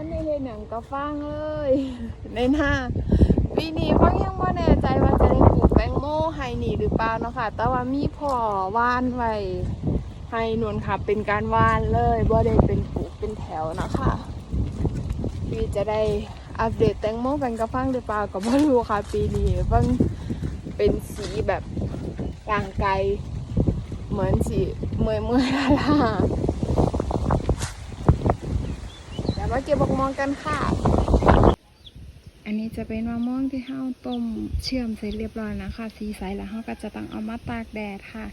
ทันเห็นหนังกระฟังเลยในหน้าปีนี้ฟังยังไม่แน่ใจว่าจะได้ปลูกแตงโมไฮนี่หรือเปล่าเนาะค่ะ แต่ว่ามีพ่อว่านไว้ให้นวลค่ะ เป็นการว่านเลยบ่ได้เป็นปลูกเป็นแถวนะคะปีจะได้อัปเดตแตงโมแบงกระฟังหรือเปล่าก็ไม่รู้ค่ะ ปีนี้ฟังเป็นสีแบบกลางไกลเหมือนสีเมื่อยเมื่อยล้าๆเดี๋ยว มาเก็บบักม่วงกันค่ะ อันนี้จะเป็นมะม่วงที่เฮาต้มเชื่อมเสร็จเรียบร้อยนะคะ สีใสแล้วเฮาก็จะต้องเอามาตากแดดค่ะ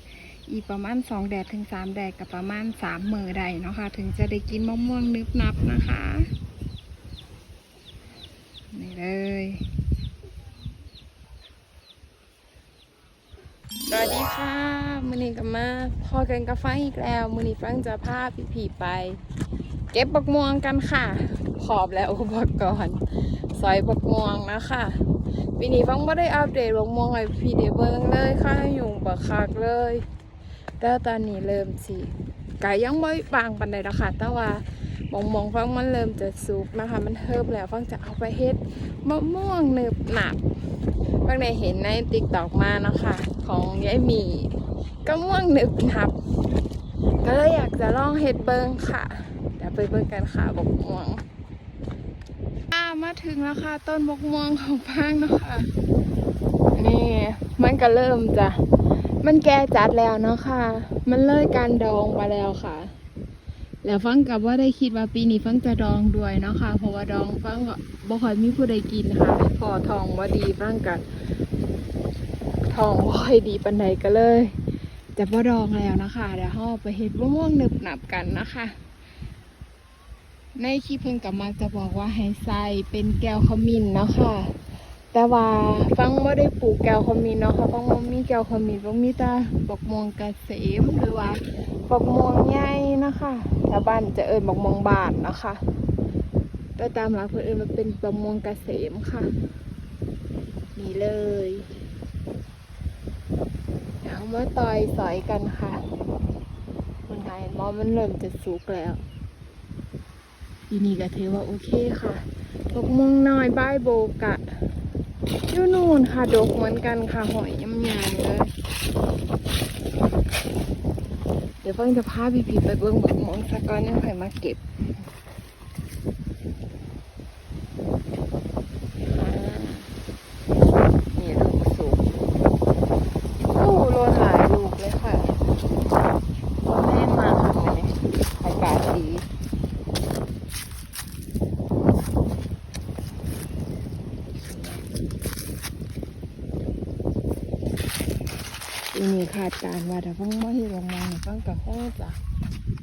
อีกประมาณ2แดดถึง3แดดกับประมาณ3มือใดเนาะค่ะ ถึงจะได้กินมะม่วงนึบนับนะคะนี่เลยสวัสดีค่ะมือนี้ก็มาพอกันกับฟังอีกแล้ว มือนี้ฟังจะพาพี่ผีไป เก็บบักม่วงกันค่ะ ขอบและอุปกรณ์ซอยบักม่วงนะคะปีนี้ฟังไม่ได้อัปเดตบักม่วงให้พี่เดเบิงเลยค่ะยุ่งบักคักเลยแต่ตอนนี้เริ่มสิกายังไม่บางปันใดล้วค่ะแต่ว่าบองมองฟังมันเริ่มจะสุกนะคะ มันเทิบแล้วฟังจะเอาไปเฮ็ดมะม่วงหนึบหนับเพิ่งได้เห็นในติ๊กตอกมาเนาะคะ ของยายมีก็ม่วงหนึบหนับ ก็เลยอยากจะลองเห็ดเบิงค่ะ ไปเบิ่งกันค่ะบกม่วงอ่ามาถึงแล้วค่ะ ต้นบกม่วงของพางเนาะค่ะนี่มันก็เริ่มจะมันแก่จัดแล้วเนาะค่ะ มันเลยการดองไปแล้วค่ะ แล้วฟังกับว่าได้คิดว่าปีนี้ฟังจะดองด้วยเนาะค่ะ เพราะว่าดองฟังก็บ่ค่อยมีผู้ใดกินค่ะพอทองว่าดีฟังกันทองบ่ค่อยดีปันใดก็เลย จะบ่ดองแล้วนะคะ เดี๋ยวเราไปเฮ็ดมะม่วงหนึบหนับกันนะคะ ในคลิปเพิ่นกับมักจะบอกว่าให้ใส่เป็นแก้วขมิ้นเนาะค่ะ แต่ว่าฟังบ่ได้ปลูกแก้วขมิ้นเนาะค่ะฟังบ่มีแก้วขมิ้นฟังมีแต่บกม่วงเกษมหรือว่าบกม่วงใหญ่นะคะชาวบ้านจะเอิ้นบักมวงบานนะคะแต่ตามหลักเพิ่นเอิ้นมันเป็นบกม่วงเกษมค่ะนี่เลยเดี๋ยวมาต่อยสอยกันค่ะมันไงมอมันเริ่มจะสุกแล้ว ทีนี้ก็ถือว่าโอเคค่ะดอกม่วงน้อยบ้ายโบกะยู่นู่นค่ะดกเหมือนกันค่ะหอยยำยาเลย เดี๋ยวเพิ่งจะพาพี่พีไปเบิ้งบกม่วงสักก้อนยังค่อยมาเก็บอ่านี่ลูกสุกโอ้โลนหลายลูกเลยค่ะ แม่มาค่ะวันนี้อากาศดีปีนี้คาดการว่าถ้าเพิ่งมาที่โรงงานเพิ่งกับคงจะ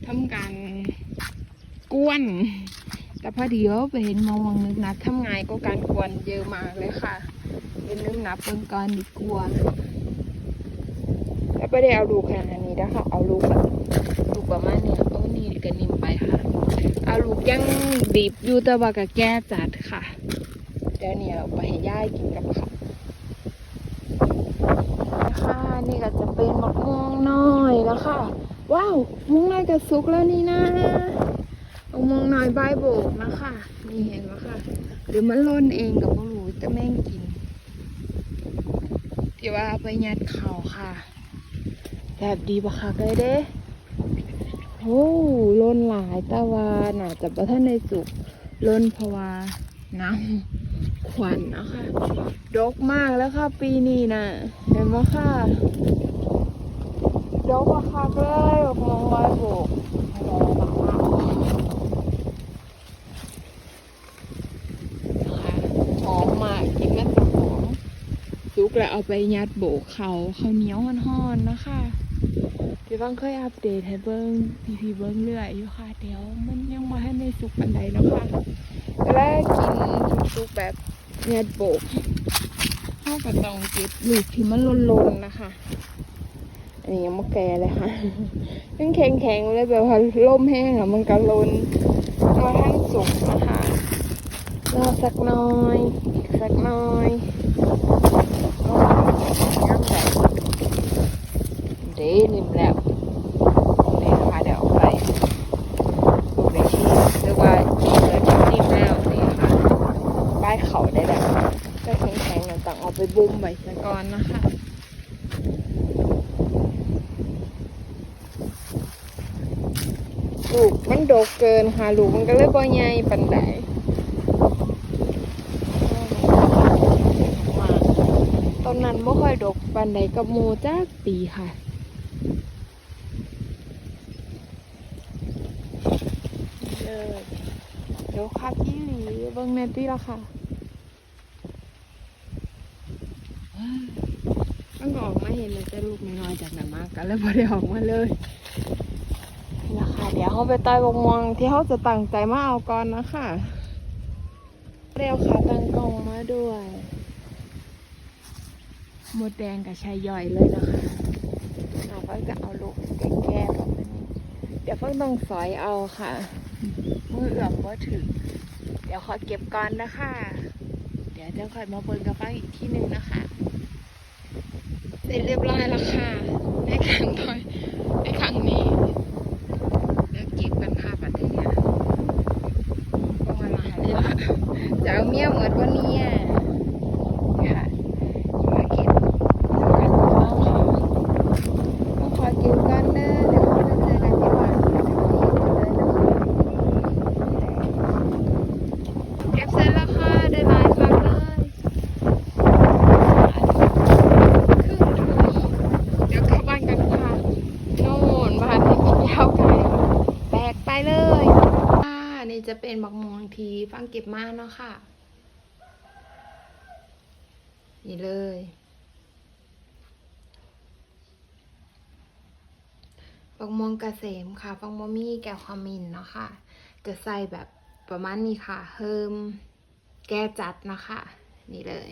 ทำการกวน แต่พอดีว่าไปเห็นมองมองนึกนัดทำไงายก็การกวนเยอะมากเลยค่ะเป็นนึกนับเบิ่งก่อนดีกว่าแล้วไม่ได้เอาลูกขนาดนี้นะคะเอาลูกแบบลูกประมาณนี้ยโอ้นี่ก็นิ่มไปค่ะเอาลูกยังดิบอยู่แต่ว่าก็แก้จัดค่ะเดี๋ยวเนี่ยไปให้ย่ายกินกับข้าว คะ นี่ก็จะเป็นมะม่วงน้อยแล้วค่ะ ว้าวมุ้งน้อยก็สุกแล้วนี่นะมะม่วงน้อยใบโบกนะคะนี่เห็นไหมค่ะ หรือมันล่นเองกับไม่รู้แต่แม่งกินที่ว่าไปยัดเข่าค่ะแบบดีปะคะเลยเด้โอ้ล้นหลายต่ว่าน่าจะประท่านในสุกล้นเพราะว่าน้ำ ขวัญนะคะดกมากแล้วค่ะปีนี้นะเห็นไหมค่ะดกปะคะเลยบอกมองไว้โบกค่ะหอมมากกินมันจะหอมซุกแล้วเอาไปยัดโบกเขาเขาเหนียวห่อนๆนะคะเดี๋ยวบังเคยอัปเดตให้เบิ้งพีพีเบิ้งเรื่อยอยู่ค่ะ เดี๋ยวมันยังมาให้ในสุกปันใดนะคะแล้วกินสุกแบบ ยัดโบกเข้ากับตองเก็บลูกที่มันลนๆนะคะ อันนี้ยังไม่แก่เลยค่ะยังแข็งๆเลยแบบว่าล่มแห้งอะมันก็ลนมาทั้งสุกนะคะรอสักหน้อยอีกสักหน้อยเด้นิ่มแล้วนี่นะคะเดี๋ยวเอาไปดูในที่เรียกว่าเกิดนิ่มแล้ บุมใบสะกอนนะคะลูกมันโดกเกินค่ะลูกมันก็เลยบ่ใหญ่ปันใดตอนนั้นบ่ค่อยดกปันใดกับหมูจ้าปีค่ะเดี๋ยวคักอีหลีเบิ่งในตี้ละค่ะ มันก็ออกมาเห็นเลยแต่ลูกน้อยๆจากนั้นมากกันเลยบ่ได้ออกมาเลยนี่ละค่ะเดี๋ยวเขาไปใต้วงมองที่เขาจะตั้งใจมาเอาก่อนนะคะเร็วค่ะตั้งกล้องมาด้วยหมดแดงกับชายย่อยเลยนะคะเราก็จะเอาลูกแก่ๆแบบนี้เดี๋ยวเพิ่งต้องสอยเอาค่ะ มือเอื้อมว่าถึง เดี๋ยวขอเก็บก่อนนะคะ เดี๋ยวจะค่อยมาเบิ่งกับฟังอีกที่หนึ่งนะคะเสร็จเรียบร้อยแล้วค่ะ ในครั้งตอยในครั้งนี้เดี๋ยวเก็บกันค่ะปัตยาก็มาหลายเลยละจะเอาเมียเหมือนวันนี้อะค่ะมาเก็บกันบ้างค่ะต้องขอเก็บกันเด้อเดี๋ยวเราจะเจอกันที่บ้านเดี๋ยวเราเก็บกันเลยนะคะ เก็บเสร็จแล้วค่ะได้หลายฟักเลยครึ่งถุงเดี๋ยวกลับบ้านกันค่ะโน่นบ้านที่ยาวไกลแบกไปเลยอ่านี่จะเป็นบักม่วงทีฟัง เก็บมาเนาะค่ะ นี่เลย บักม่วงเกษมค่ะฟังมมี่แก้วความมินเนาะค่ะ จะใส่แบบประมาณนี้ค่ะเฮิมแก้จัดนะคะ นี่เลย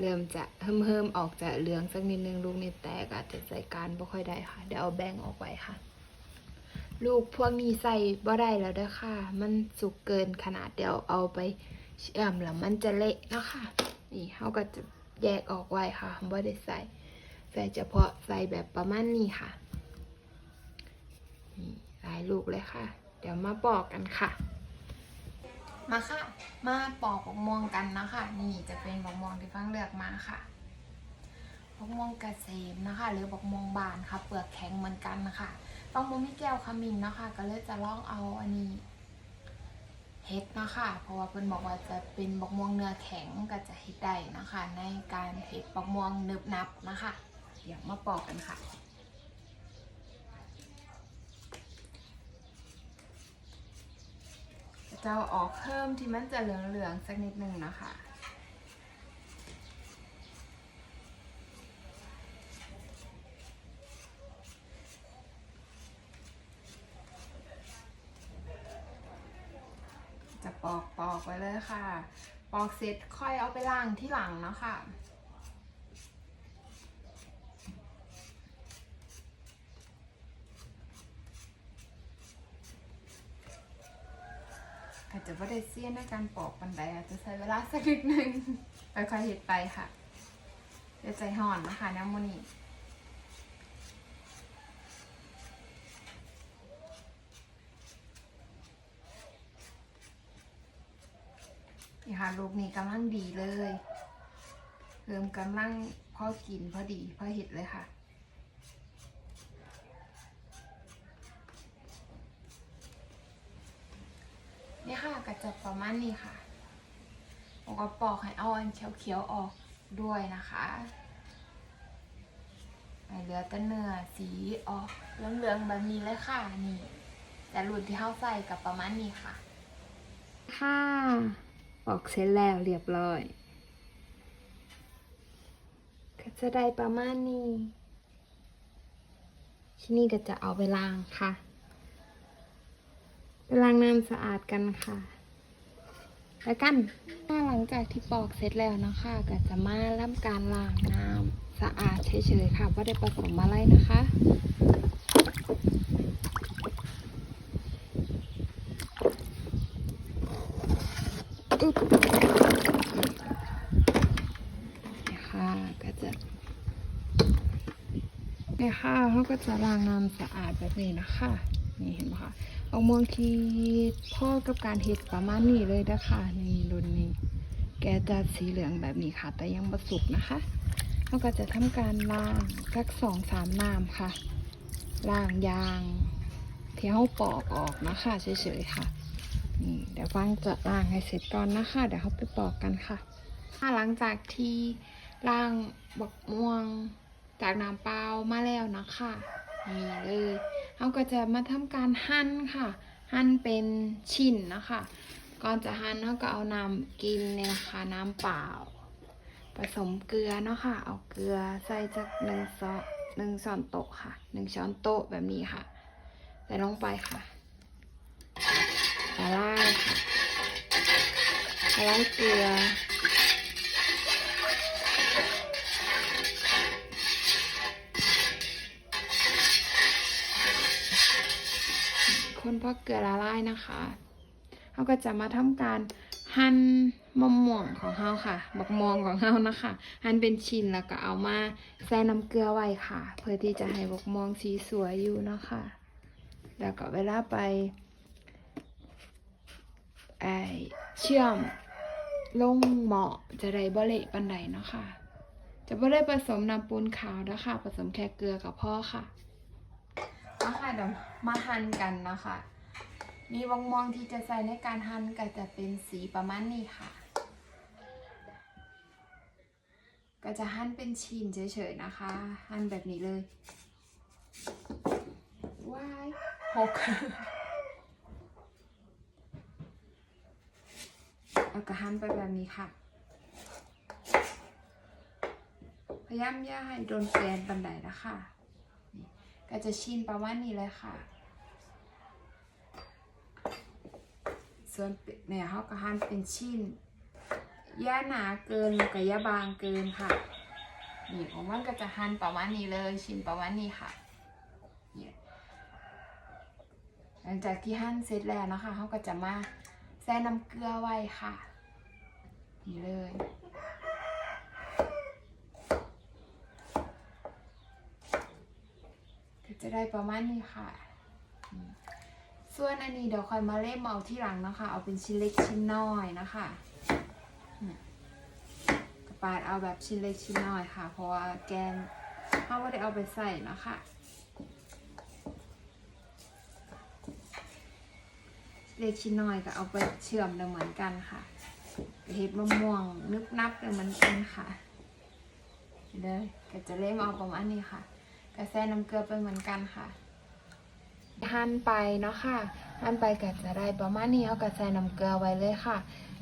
เริ่มจะเฮิมเฮิมๆออกจะเหลืองสักนิดนึงลูกนี่แตกอาจจะใส่การบ่ค่อยได้ค่ะ เดี๋ยวเอาแบ่งออกไว้ค่ะ ลูกพวกนี้ใส่บ่ได้แล้วเด้อค่ะ มันสุกเกินขนาดเดี๋ยวเอาไปเชื่อมแล้วมันจะเละนะคะ นี่เขาก็จะแยกออกไว้ค่ะบ่ได้ใส่ใส่เฉพาะใส่แบบประมาณนี้ค่ะนี่หลายลูกเลยค่ะ เดี๋ยวมาปอกกันค่ะ มาค่ะ มาปอกบกม่วงกันนะคะนี่จะเป็นบกม่วงที่ฟังเลือกมาค่ะบกม่วงกระเสมนะคะ หรือบกม่วงบานค่ะ เปลือกแข็งเหมือนกันนะคะฟังโมมีแก้วขมิ้นนะคะ ก็เลยจะลองเอาอันนี้เฮ็ดนะคะ เพราะว่าเพิ่นบอกว่าจะเป็นบกม่วงเนื้อแข็งก็จะเฮ็ดได้นะคะ ในการเฮ็ดบกม่วงนึบนับนะคะ เดี๋ยวมาปอกกันค่ะ จะเอาออกเพิ่มที่มันจะเหลืองๆสักนิดนึงนะคะจะปอกปอกไว้เลยค่ะ ปอกเสร็จค่อยเอาไปล้างที่หลังเนาะค่ะอาจจะ ว่าได้เสี้ยนในการปอกปันไดอาจจะใช้เวลาสักนิดหนึ่งค่อยๆเห็ดไปค่ะเดี๋ยวใจห่อนนะคะน้ำมันนี่นี่ค่ะลูกนี้กำลังดีเลย เริ่มกำลังพอกินพอดีพอเห็ดเลยค่ะ นี่ค่ะกระจับประมาณ นี้ค่ะผมก็ปอกให้เอาอันเขียวๆออกด้วยนะคะเหลือแต่เนื้อสีออกเหลืองๆแบบนี้เลยค่ะนี่ แต่รุ่นที่เข้าใส่กับประมาณนี้ค่ะ ค่ะ ออกเสร็จแล้วเรียบร้อย ก็จะได้ประมาณนี้ที่นี่ก็จะเอาไปล้างค่ะไปล้างน้ำสะอาดกันค่ะ แล้วกันหลังจากที่ปอกเสร็จแล้วนะคะก็จะมาเริ่มการล้างน้ำสะอาดเฉยๆค่ะว่าได้ผสมอะไรนะคะอึ๊บนี่ค่ะก็จะนี่ค่ะเขาก็จะล้างน้ำสะอาดแบบนี้นะคะ นี่เห็นไหมคะ เอาม่วงที่พ่อกับการเห็ดประมาณนี้เลยนะคะนี่รุ่นนี้แกจะสีเหลืองแบบนี้ค่ะ แต่ยังบสุกนะคะเราก็จะทำการล้างสักสองสามน้ำค่ะล้างยางที่เขาปอกออกนะคะเฉยๆค่ะนี่เดี๋ยวฟังจะล้างให้เสร็จก่อนนะคะ เดี๋ยวเขาไปปอกกันค่ะถ้าหลังจากที่ล้างบักม่วงจากน้ำเปล่ามาแล้วนะคะนี่เลย เขาก็จะมาทำการหั่นค่ะ หั่นเป็นชิ้นนะคะ ก่อนจะหั่นเขาก็เอาน้ำกินเนี่ยนะคะน้ำเปล่า ผสมเกลือเนาะค่ะ เอาเกลือใส่จากหนึ่งซอหนึ่งช้อนโต๊ะค่ะหนึ่งช้อนโต๊ะแบบนี้ค่ะใส่ลงไปค่ะละลายค่ะละลายเกลือ คนพอเกลือละลายนะคะเขาก็จะมาทำการหั่นมะม่วงของเขาค่ะบักม่วงของเขานะคะหั่นเป็นชิ้นแล้วก็เอามาใส่น้ำเกลือไว้ค่ะ เพื่อที่จะให้บักม่วงสีสวยอยู่เนาะคะ แล้วก็เวลาไปไอเชื่อมลงเหม้อจะได้บ่เละปันใดเนาะค่ะจะบ่ได้ผสมน้ำปูนขาวนะคะผสมแค่เกลือกับพ่อค่ะ มาค่ะเดี๋ยวมาหั่นกันนะคะ มีวงมองที่จะใส่ในการหั่นก็จะเป็นสีประมาณนี้ค่ะ ก็จะหั่นเป็นชิ้นเฉยๆนะคะ หั่นแบบนี้เลยว้ายหกแล้วก็หั่นไปแบบนี้ค่ะ พยายามอย่าให้โดนแกนบันไดนะคะ ก็จะชิ้นประมาณนี้เลยค่ะ ส่วนเนี่ยเขาก็หั่นเป็นชิ้นย่าหนาเกินกับย่าบางเกินค่ะนี่ของมันก็จะหั่นประมาณนี้เลย ชิ้นประมาณนี้ค่ะหลังจากที่หั่นเสร็จแล้วนะคะเขาก็จะมาแซ่น้ำเกลือไว้ค่ะ นี่เลย จะได้ประมาณนี้ค่ะอืมส่วนอันนี้เดี๋ยวค่อยมาเล่มเอาที่หลังนะคะ เอาเป็นชิ้นเล็กชิ้นน้อยนะคะอืมกระปาดเอาแบบชิ้นเล็กชิ้นน้อยค่ะ เพราะว่าแกนเขาไม่ได้เอาไปใส่นะคะเล็กชิ้นน้อยก็เอาไปเชื่อมเหมือนกันค่ะเห็ดมะม่วงนึบนับเหมือนกันค่ะเด้อก็จะเล่มเอาประมาณนี้ค่ะ กระแสน้ำเกลือไปเหมือนกันค่ะหั่นไปเนาะค่ะหั่นไปก็จะได้ประมาณนี้เอากระแสน้ำเกลือไว้เลยค่ะ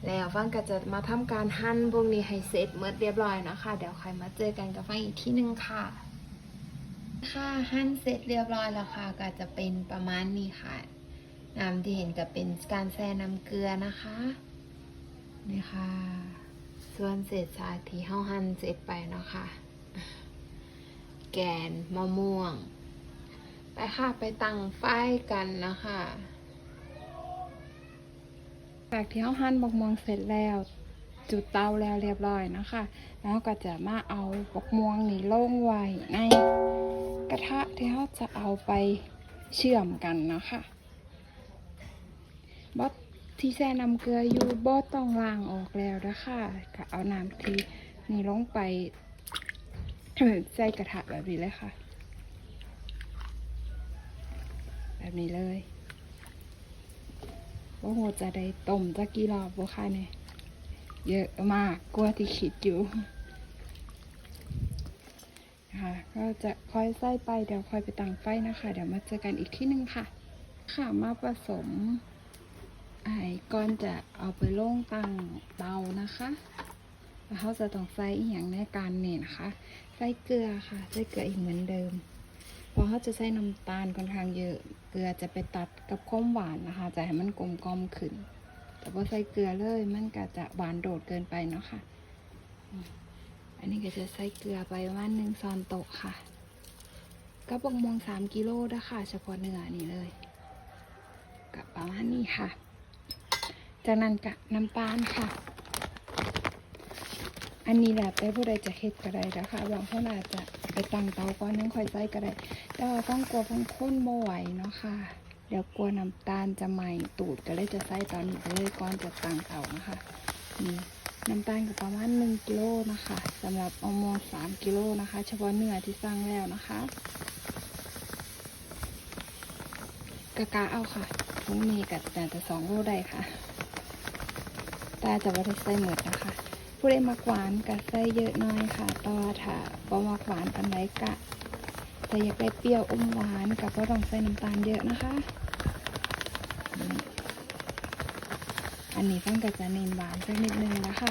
แล้วฟังก็จะมาทำการหั่นพวกนี้ให้เสร็จเมื่อเรียบร้อยนะคะเดี๋ยวใครมาเจอกันกับฟังอีกที่หนึ่งค่ะ ค่ะหั่นเสร็จเรียบร้อยแล้วค่ะ ก็จะเป็นประมาณนี้ค่ะน้ำที่เห็นก็เป็นการแช่น้ำเกลือนะคะนี่ค่ะ ส่วนเศษสาที่เฮาหั่นเสร็จไปเนาะค่ะ แกนมะม่วง ไปค่ะไปตั้งไฟกันนะคะจากที่เขาหั่นบกม่วงเสร็จแล้ว จุดเตาแล้วเรียบร้อยนะคะ แล้วก็จะมาเอาบกม่วงนี่ลงไว้ในกระทะที่เขาจะเอาไปเชื่อมกันนะคะบอสที่แช่น้ำเกลืออยู่บอสต้องล้างออกแล้วนะคะก็เอาน้ำที่นี่ลงไป ใส่กระทะแบบนี้เลยค่ะ แบบนี้เลยว่าโหจะได้ต้มจะกี่รอบบ่ค่ะเนี่ยเยอะมากกว่าที่คิดอยู่นะคะก็จะคอยใส่ไปเดี๋ยวคอยไปตั้งไฟนะคะ เดี๋ยวมาเจอกันอีกที่หนึ่งค่ะ ค่ะมาผสมไอ้ก่อนจะเอาไปลงตั้งเตานะคะแล้วเขาจะต้องใส่อีกอย่างในการเนี่ยนะคะ ใส่เกลือค่ะ ใส่เกลืออีกเหมือนเดิม เพราะเขาจะใส่น้ำตาลค่อนข้างเยอะ เกลือจะไปตัดกับความหวานนะคะ จะให้มันกลมกลมขึ้น แต่พอใส่เกลือเลยมันก็จะหวานโดดเกินไปเนาะค่ะ อันนี้ก็จะใส่เกลือไปประมาณหนึ่งซอนโต๊ะค่ะกระบอกมงสามกิโลนะคะเฉพาะเนื้อนี่เลยกับประมาณนี้ค่ะ จากนั้นกับน้ำตาลค่ะ อันนี้แหละแต่ผู้ใดจะเฮ็ดก็ได้นะคะบางคนอาจจะไปตั้งเตาก่อนนึงค่อยใส่ก็ได้ แต่ว่าต้องกลัวเพันข้นโมไหวเนาะค่ะ เดี๋ยวกลัวน้ำตาลจะไหมตูดก็เลยจะใส่ตอนนี้เลยก่อนจะตั้งเตานะคะนี่น้ำตาลก็ประมาณหนึ่งกิโลนะคะสำหรับเอามวงสามกิโลนะคะ เฉพาะเนื้อที่สั่งแล้วนะคะกะกะเอาค่ะทุงนี้กับแต่จะสองโลได้ค่ะตาจะวัดใส่หมดนะคะ ผู้ใดมักหวานก็ใส่เยอะหน้อยค่ะต่อถ้าบ่มักหวานปันไดกะแต่อยากได้เปรี้ยวอมหวานกับก็ต้องใส่น้ำตาลเยอะนะคะ อันนี้ต้องก็จะเน้นหวานสักนิดนึงนะคะ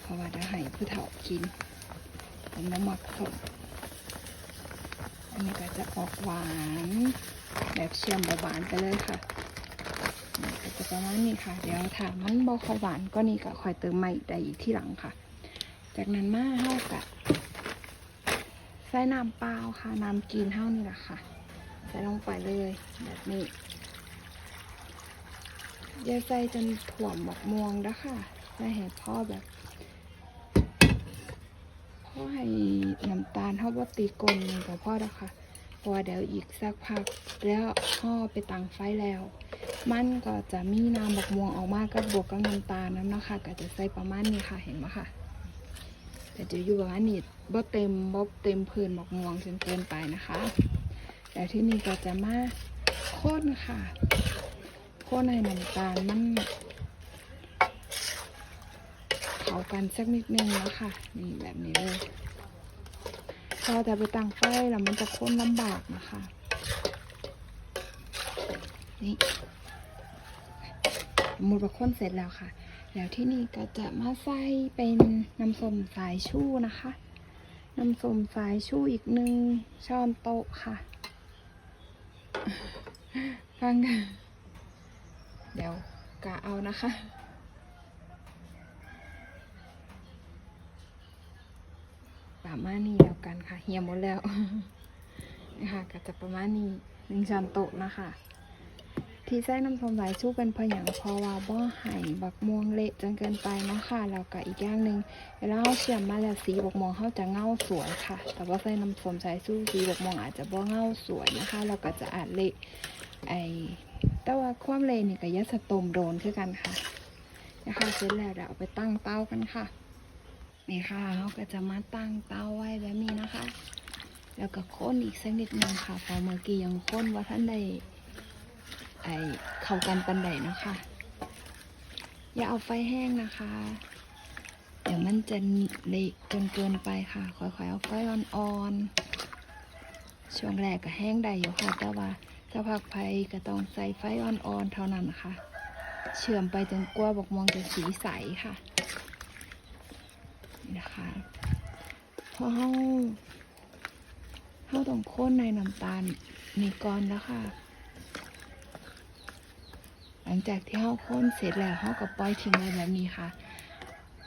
เพราะว่าเดี๋ยวให้ผู้เฒ่ากินเป็นน้ำมักสดอันนี้ก็จะออกหวานแบบเชื่อมแบบหวานไปเลยค่ะ ประมาณนี้ค่ะ เดี๋ยวถ้ามันบอขหวานก็นี่ก็คอยเติมใหม่ได้อีกที่หลังค่ะ จากนั้นมาเท่ากับใส่น้ำเปล่าค่ะน้ำกินเท่านี้แหละค่ะ ใส่ลงไปเลยแบบนี้อย่าใส่จนถ่วมหมกม่วงนะค่ะใส่ให้พ่อแบบพ่อให้น้ำตาลเท่าว่าตีกลนเลยกับพ่อนะคะเพราะเดี๋ยวอีกสักพักแล้วห่อไปตั้งไฟแล้ว มันก็จะมีน้ำหมกม่วงออกมากับบวกกับน้ำตาลน้ำนะคะก็จะใส่ประมาณนี้ค่ะเห็นไหมคะแต่จะอยู่ประมาณนี้บ่เต็มบ่เต็มพื้นหมอกม่วงจนเกินไปนะคะแต่ที่นี่ก็จะมาข้นค่ะข้นให้น้ำตาลมันเข้ากันสักนิดนึงแล้วค่ะนี่แบบนี้เลยพอจะไปตั้งไฟแล้วมันจะข้นลำบากนะคะนี่ มมติว่าข้นเสร็จแล้วค่ะ แล้วที่นี่ก็จะมาใส่เป็นน้ำส้มสายชูนะคะ น้ำส้มสายชูอีกหนึ่งช้อนโต๊ะค่ะฟังกันเดี๋ยวกะเอานะคะประมาณนี้แล้วกันค่ะ เฮียหมดแล้วนะคะก็จะประมาณนี้หนึ่งช้อนโต๊ะนะคะ ที่ใส่น้ำส้มสายชูเป็นเพราะอย่างเพราะว่าบ่ไห่บักม่วงเละจนเกินไปนะคะแล้วก็อีกอย่างหนึ่งเวลาเราเชื่อมมาแล้วสีบักม่วงเขาจะเงาสวยค่ะ แต่ว่าใส่น้ำส้มสายชูสีบักม่วงอาจจะบ่เงาสวยนะคะแล้วก็จะอาจเละไอแต่ว่าความเละนี่ก็ยัสตมโดนคือกันค่ะนะคะเสร็จแล้วเดี๋ยวเอาไปตั้งเตากันค่ะนี่ค่ะเขาก็จะมาตั้งเตาไว้แบบนี้นะคะ แล้วก็ค้นอีกสักนิดนึงค่ะพอเมื่อกี้ยังค้นว่าท่านได้ ไอเข้ากันปันไดนะคะ อย่าเอาไฟแห้งนะคะ เดี๋ยวมันจะเละจนเกินไปค่ะ ค่อยๆเอาไฟอ่อนๆ ช่วงแรกก็แห้งได้อยู่ค่ะ แต่ว่าสักพักไปก็ต้องใส่ไฟอ่อนๆ เท่านั้นนะคะ เชื่อมไปจนกว่าบอกมองจะสีใสค่ะนี่นะคะพอเฮาเฮาต้องข้นในน้ำตาลนี่ก่อนแล้วค่ะ หลังจากที่เฮาข้นเสร็จแล้วเฮาก็ปล่อยทิ้งไว้แบบนี้ค่ะ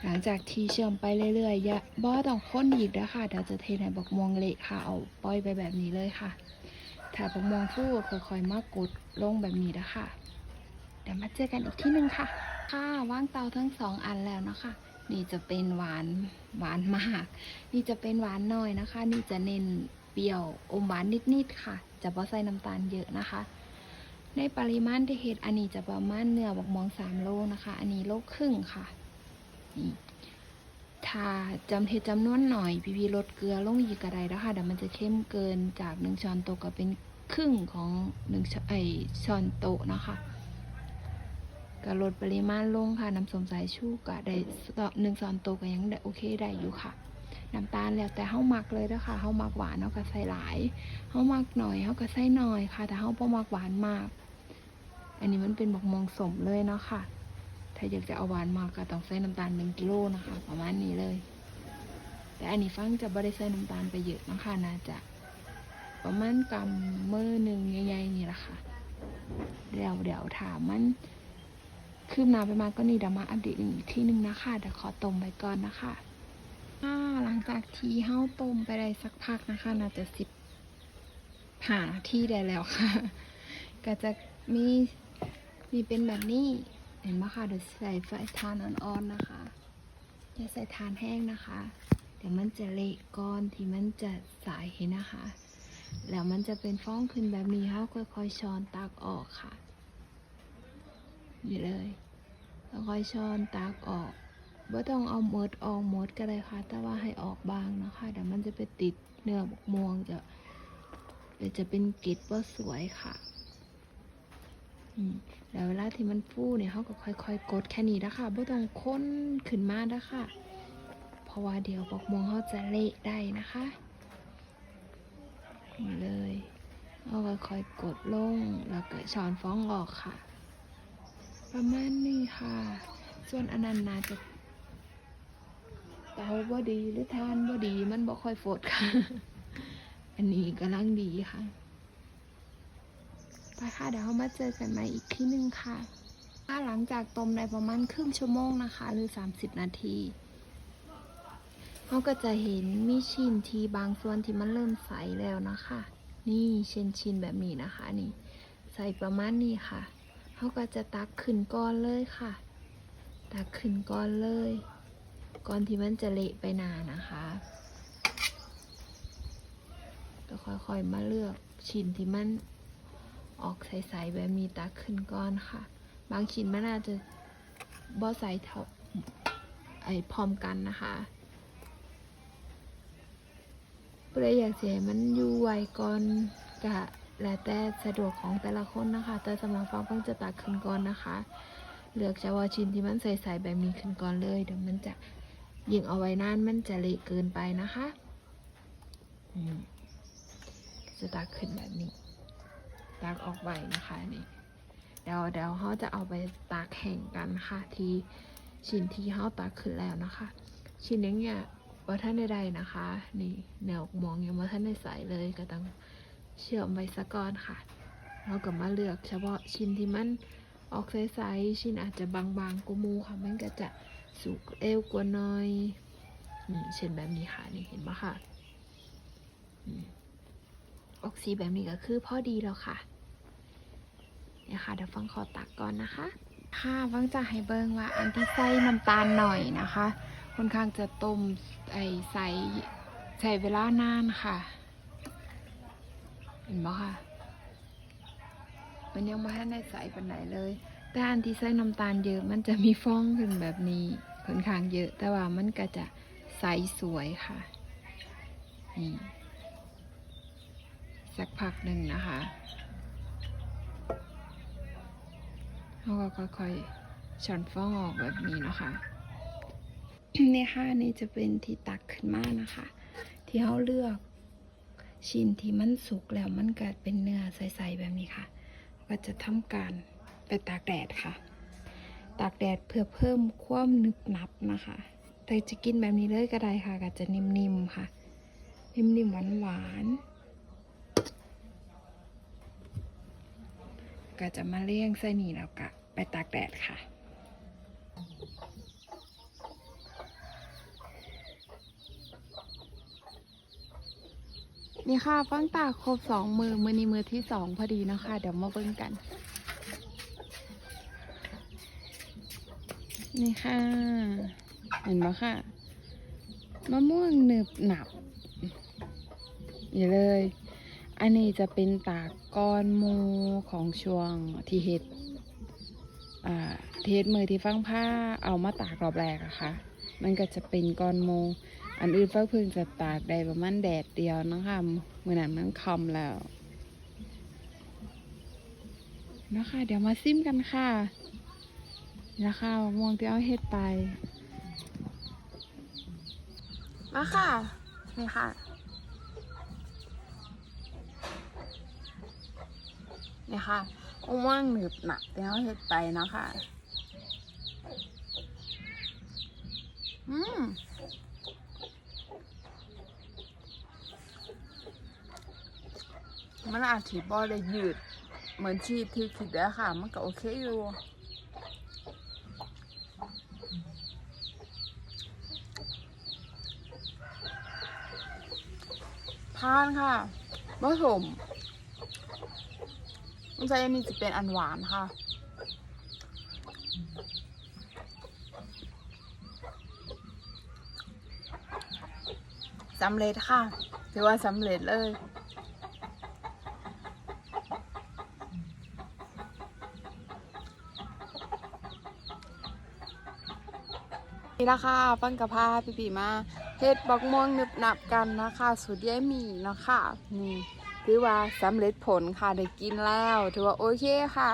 หลังจากที่เชื่อมไปเรื่อยๆอย่าบ่ต้องข้นอีกนะคะเดี๋ยวจะเทในบักม่วงเละค่ะเอาปล่อยไปแบบนี้เลยค่ะ ถ้าบักม่วงฟูก็ค่อยๆมากดลงแบบนี้นะคะเดี๋ยวมาเจอกันอีกที่หนึ่งค่ะ ค่ะว่างเตาทั้งสองอันแล้วนะคะ นี่จะเป็นหวานหวานมาก นี่จะเป็นหวานน้อยนะคะ นี่จะเน้นเปรี้ยวอมหวานนิดๆค่ะ จะบ่ใส่น้ำตาลเยอะนะคะ ในปริมาณที่เห็ดอันนี้จะประมาณเนื้อบักมองสามโลนะคะ อันนี้โลครึ่งค่ะนี่ถ้าจำเห็ดจำนวนหน่อย พี่พีลดเกลือลงอีกกระไดนะคะเดี๋ยวมันจะเข้มเกินจากหนึ่งช้อนโต๊ะก็เป็นครึ่งของหนึ่งช้อนไอช้อนโต๊ะนะคะก็ลดปริมาณลงค่ะน้ำสมสายชูก็ได้หนึ่งช้อนโต๊ะก็ยังได้โอเคได้อยู่ค่ะ น้ำตาลแล้วแต่เฮามักเลยนะคะเฮามักหวานเฮาก็ใส่หลายเฮามักหน่อยเฮาก็ใส่หน่อยค่ะ แต่เฮาบ่มักหวานมาก อันนี้มันเป็นบักมองสมเลยเนาะค่ะ ถ้าอยากจะเอาหวานมากก็ต้องใส่น้ำตาลหนึ่งกิโลนะคะ ประมาณนี้เลย แต่อันนี้ฟังจะบ่ได้ใส่น้ำตาลไปเยอะนะคะน่าจะประมาณกำมือหนึ่งใหญ่ๆนี่แหละค่ะ เดี๋ยวเดี๋ยวถามมันคืบหน้าไปมากก็นี่เดี๋ยวมาอัปเดตอีกที่หนึ่งนะคะเดี๋ยวขอตรงไปก่อนนะคะ อ่าหลังจากที่เฮาต้มไปได้สักพักนะคะ น่าจะสิบหาที่ได้แล้วค่ะ ก็จะมีมีเป็นแบบนี้ เห็นไหมคะเดี๋ยวใส่ไฟทานอ่อนๆนะคะอย่าใส่ทานแห้งนะคะ เดี๋ยวมันจะเละก้อนที่มันจะสายเห็นนะคะ แล้วมันจะเป็นฟ้องขึ้นแบบนี้เขาค่อยๆช้อนตักออกค่ะนี่เลยค่อยๆช้อนตักออก ไม่ต้องเอาหมดออกหมดก็ได้ค่ะ แต่ว่าให้ออกบางนะคะเดี๋ยวมันจะไปติดเนื้อบกม่วงจะเดี๋ยวจะเป็นกิดว่าสวยค่ะแล้วเวลาที่มันฟูเนี่ยเขาก็ค่อย ๆ กดแค่นี้นะคะไม่ต้องค้นขึ้นมานะคะ เพราะว่าเดี๋ยวบกม่วงเขาจะเละได้นะคะเลยเอาค่อยๆกดลงแล้วก็ช้อนฟองออกค่ะ ประมาณนี้ค่ะ ส่วนอันนั้นนาจะ เตาบ่ดีหรือทานบ่ดีมันบ่ค่อยฟดค่ะ อันนี้กำลังดีค่ะไปค่ะเดี๋ยวเรามาเจอกันใหม่อีกที่หนึ่งค่ะ ถ้าหลังจากต้มได้ประมาณครึ่งชั่วโมงนะคะ หรือ 30 นาทีเราก็จะเห็นมีชิ้นที่บางส่วนที่มันเริ่มใสแล้วนะคะ นี่เช่นชิ้นแบบนี้นะคะนี่ ใส่ประมาณนี้ค่ะเขาก็จะตักขึ้นก้อนเลยค่ะ ตักขึ้นก้อนเลย ก้อนที่มันจะเละไปนานนะคะก็ค่อยๆมาเลือกชิ้นที่มันออกใสๆแบบมีตักขึ้นก้อนค่ะ บางชิ้นมันอาจจะบ่ใส่เท่าไอพร้อมกันนะคะเพื่ออยากเสียมันอยู่ไวก่อนกะแล้วแต่สะดวกของแต่ละคนนะคะ แต่สำหรับฟังฟังจะตักขึ้นก่อนนะคะ เลือกเฉพาะชิ้นที่มันใสๆแบบนี้ขึ้นก่อนเลยเดี๋ยวมันจะ ยิงเอาไว้นานมันจะเละเกินไปนะคะอืมจะตักขึ้นแบบนี้ตากออกใบนะคะนี่เดี๋ยวเดี๋ยวเขาจะเอาไปตากแห้งกันค่ะ ที่ชิ้นที่เขาตากขึ้นแล้วนะคะ ชิ้นนี้เนี่ยว่าท่านใดๆนะคะ นี่แนวมองยังว่าท่านได้ใส่เลยก็ต้องเชื่อมไว้สะก่อนค่ะเราก็มาเลือกเฉพาะชิ้นที่มันออกใสๆชิ้นอาจจะบางๆกุมูค่ะมันก็จะ สุกเอวกว่าหน้อยอเช่นแบบนี้ค่ะนี่เห็นปะค่ะออกสีแบบนี้ก็คือพอดีแล้วค่ะเนี่ยค่ะเดี๋ยวฟังขอตักก่อนนะคะ ค่ะฟังจะให้เบิ้งว่าอันที่ใส่น้ำตาลหน่อยนะคะค่อนข้างจะต้มไอใส่ใส่เวลานานค่ะ เห็นไหมค่ะ มันยังไม่ทันได้ใส่ปันไหนเลย แต่อันที่ใส่น้ำตาลเยอะมันจะมีฟองขึ้นแบบนี้ค่อนข้างเยอะ แต่ว่ามันก็จะใสสวยค่ะ นี่สักพักหนึ่งนะคะเราก็ค่อยๆช้อนฟองออกแบบนี้นะคะนี่ค่ะนี่จะเป็นที่ตักขึ้นมานะคะ ที่เขาเลือกชิ้นที่มันสุกแล้วมันก็เป็นเนื้อใสๆแบบนี้ค่ะ ก็จะทำการ ไปตากแดดค่ะ ตากแดดเพื่อเพิ่มความหนึบหนับนะคะแต่จะกินแบบนี้เลยก็ได้ค่ะก็จะนิ่มๆค่ะ นิ่มๆหวานๆก็จะมาเลี้ยงไส้หนีแล้วก็ไปตากแดดค่ะนี่ค่ะฟังตากครบสองมือมือนี้มือที่สองพอดีนะคะ เดี๋ยวมาเบิ่งกัน นี่ค่ะ เห็นไหมค่ะมะม่วงหนึบหนับอย่าเลย อันนี้จะเป็นตากก้อนหมูของช่วงที่เฮ็ดอ่าที่เฮ็ดมือที่ฟังผ้าเอามาตากรอบแรกอะค่ะ มันก็จะเป็นก้อนหมูอันอื่นฟังพิ่งจะตากได้ประมาณแดดเดียวนะคะเมื่อนั้นมันคำแล้วนะคะเดี๋ยวมาซิมกันค่ะ นี่นะคะมะม่วงที่เอาเฮ็ดไป มาค่ะ นี่ค่ะ นี่ค่ะอ้ว่างหนึบหนักแล้วเฮ็ดไปนะค่ะอืมมันอาจถีบอได้ยืด เหมือนชีที่คิดแล้วค่ะ มันก็โอเคอยู่ ทานค่ะผสมมัใจนี้จะเป็นอันหวานค่ะ สำเร็จค่ะ ถือว่าสำเร็จเลยนี่ละค่ะ ปั้นกระพาพี่ปีมา เฮ็ดบักม่วงนึบหนับกันนะคะสูตรยายมีนะคะนี่ถือว่าสำเร็จผลค่ะได้กินแล้วถือว่าโอเคค่ะ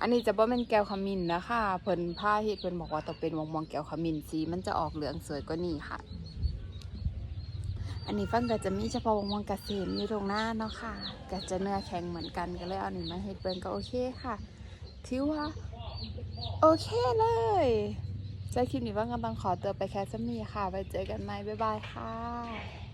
อันนี้จะบ่เป็นแก้วขมิ้นนะคะเพิ่นพาเฮ็ดเพิ่นบอกว่าต้องเป็นม่วงๆแก้วขมิ้นสีมันจะออกเหลืองสวยกว่านี้ค่ะ อันนี้ฟังก็จะมีเฉพาะม่วงๆเกษมอยู่ตรงหน้าเนาะค่ะก็จะเนื้อแข็งเหมือนกันก็เลยเอานี่มาเฮ็ดเบิ่งก็โอเคค่ะ ถือว่า โอเคเลย ใจคลิปนี้ว่างกำลังขอตัวไปแคสมีค่ะ ไปเจอกันใหม่บ๊ายบายค่ะ